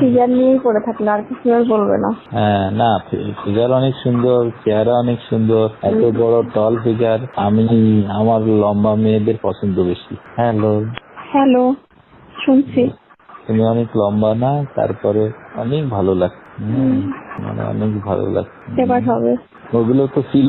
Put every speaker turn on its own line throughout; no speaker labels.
Figure নিয়েই পড়ে থাকলে আর কিছু আর বলবে না।
হ্যাঁ না ফিগার অনেক সুন্দর চেহারা অনেক সুন্দর এত বড় টল ফিগার আমি আমার লম্বা মেয়েদের পছন্দ বেশি। হ্যালো।
হ্যালো শুনছি।
তুমি অনেক লম্বা না তারপরে অনেক ভালো লাগছে মানে অনেক ভালো লাগছে
এবার হবে।
ওগুলো তো ছিল।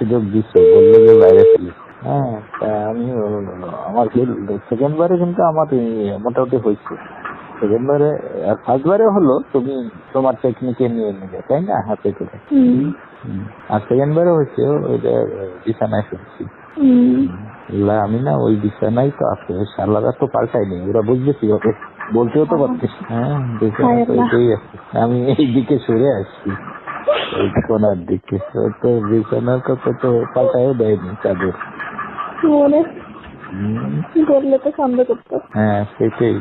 সুযোগ দিচ্ছ বললে যে বাইরে ফেলি হ্যাঁ তা আমি আমার সেকেন্ড বারে কিন্তু আমার মোটামুটি হয়েছে। সেকেন্ড বারে আর ফার্স্ট বারে হলো তুমি তোমার টেকনিকে নিয়ে নিলে তাই না? হাতে করে। আর সেকেন্ড বারে হয়েছে ওইটা বিছানায় শুনছি আমি না ওই বিছানায় তো আছে শালারা তো পাল্টায়নি ওরা বুঝবে কি হবে বলতেও তো পারতিস হ্যাঁ। আমি এই দিকে সরে আসছি। কোনার দিকে তো বিছানার কথা তো দেয়নি চাদর
মনে বললে তো সন্দেহ করতো
হ্যাঁ সেটাই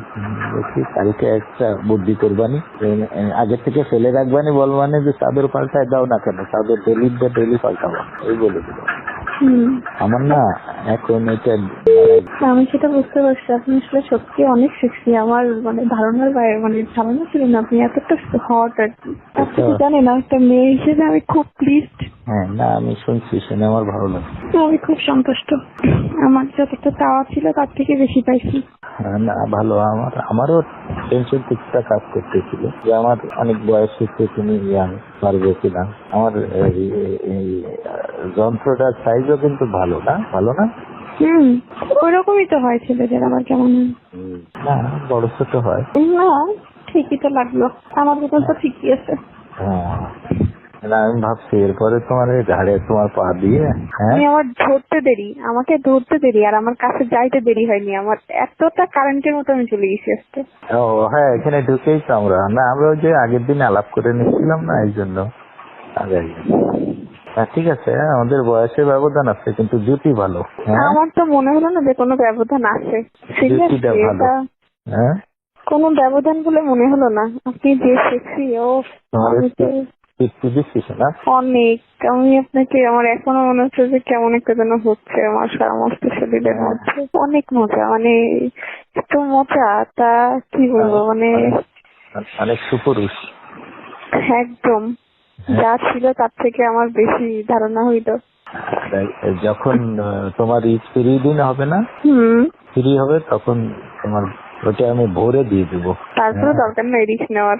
দেখি কালকে একটা বুদ্ধি করবানি আগে থেকে ফেলে রাখবানি বলবানি যে চাদর পাল্টায় দাও না কেন চাদর ডেলি ডেলি পাল্টাবো এই বলে? দিল আমার না এখন এটা
আমি সেটা বুঝতে পারছি। আপনি আসলে সত্যি অনেক সেক্সি আমার মানে ধারণার বাইরে মানে ধারণা ছিল না আপনি এতটা হট আর কি। আপনি তো জানেন একটা মেয়ে হিসেবে আমি খুব প্লিজড
হ্যাঁ না আমি শুনছি শুনে আমার ভালো লাগে
আমি খুব সন্তুষ্ট। আমার যতটা চাওয়া ছিল তার থেকে বেশি পাইছি।
হ্যাঁ, না ভালো। আমার আমারও টেনশন কিছুটা কাজ করতেছিল যে আমার অনেক বয়স হচ্ছে তুমি ইয়াং পারবে কিনা। আমার যন্ত্রটার সাইজও কিন্তু ভালো না ভালো না।
হুম ওইরকমই তো হয় ছেলেদের আবার কেমন
না বড় ছোট হয়।
না ঠিকই তো লাগল। আমার মতন তো ঠিকই আছে।
হ্যাঁ। না আমি ভাবছি এরপরে তোমার ঘাড়ে তোমার পা দিয়ে হ্যাঁ?
আমি আমার ধরতে দেরি আমাকে ধরতে দেরি আর আমার কাছে যাইতে দেরি হয়নি। আমার এতটা কারেন্টের মতো আমি চলে গেছি আজকে।
ও হ্যাঁ এখানে ঢুকেই তো আমরা। না আমরা ওই যে আগের দিন আলাপ করে নিচ্ছিলাম না এই জন্য। আগে। হ্যাঁ ঠিক আছে হ্যাঁ, আমাদের বয়সের ব্যবধান আছে কিন্তু জুটি ভালো হ্যাঁ?
আমার তো মনে হলো না যে কোনো ব্যবধান আছে।
যুক্তিটা ভালো। হ্যাঁ?
কোনো ব্যবধান বলে মনে হলো না। আপনি যে সেক্সি ও অনেক। আমি আপনাকে আমার এখনও মনে হচ্ছে যে কেমন একটা যেন হচ্ছে আমার সমস্ত শরীরের মধ্যে। অনেক মজা মানে এত মজা তা কি বলব মানে
অনেক সুপুরুষ।
একদম। যা ছিল তার থেকে আমার বেশি ধারণা
হইত যখন তোমার ঈদ ফ্রি দিন হবে না ফ্রি হবে তখন তোমার ওটা আমি ভরে দিয়ে দেবো।
তারপরে দরকার নাই রিস্ক নেওয়ার।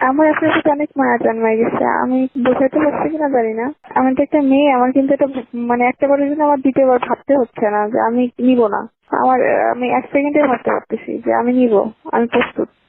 আমার আসলে সাথে অনেক মায়া জন্মায় গেছে। আমি বোঝাতে পারছি কিনা জানি না। আমি তো একটা মেয়ে, আমার কিন্তু এটা মানে একটা বারের জন্য আমার দ্বিতীয়বার ভাবতে হচ্ছে না যে আমি নিব না। আমার, আমি এক সেকেন্ডে ভাবতে পারতেছি যে আমি নিব, আমি প্রস্তুত।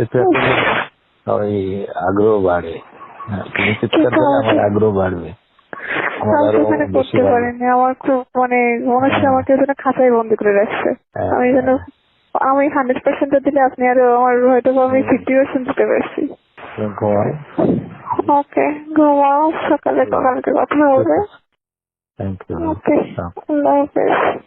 সেটা ওই আগ্রহ বাড়ে। হ্যাঁ, তুমি চিৎকার করলে আমার আগ্রহ বাড়বে।
করতে। আমার খুব মানে মনে হচ্ছে আমাকে যেন খাঁচায় বন্দি করে রাখছে।
হ্যাঁ,
আমি যেন আমি হান্ড্রেড পার্সেন্ট দিলে আপনি আরও আমার হয়তো আমি ফিফটি পার্সেন্ট দিতে পারছি। ওকে ঘুমাও। সকালে কালকে কথা হবে। ওকে আল্লাহ হাফেজ।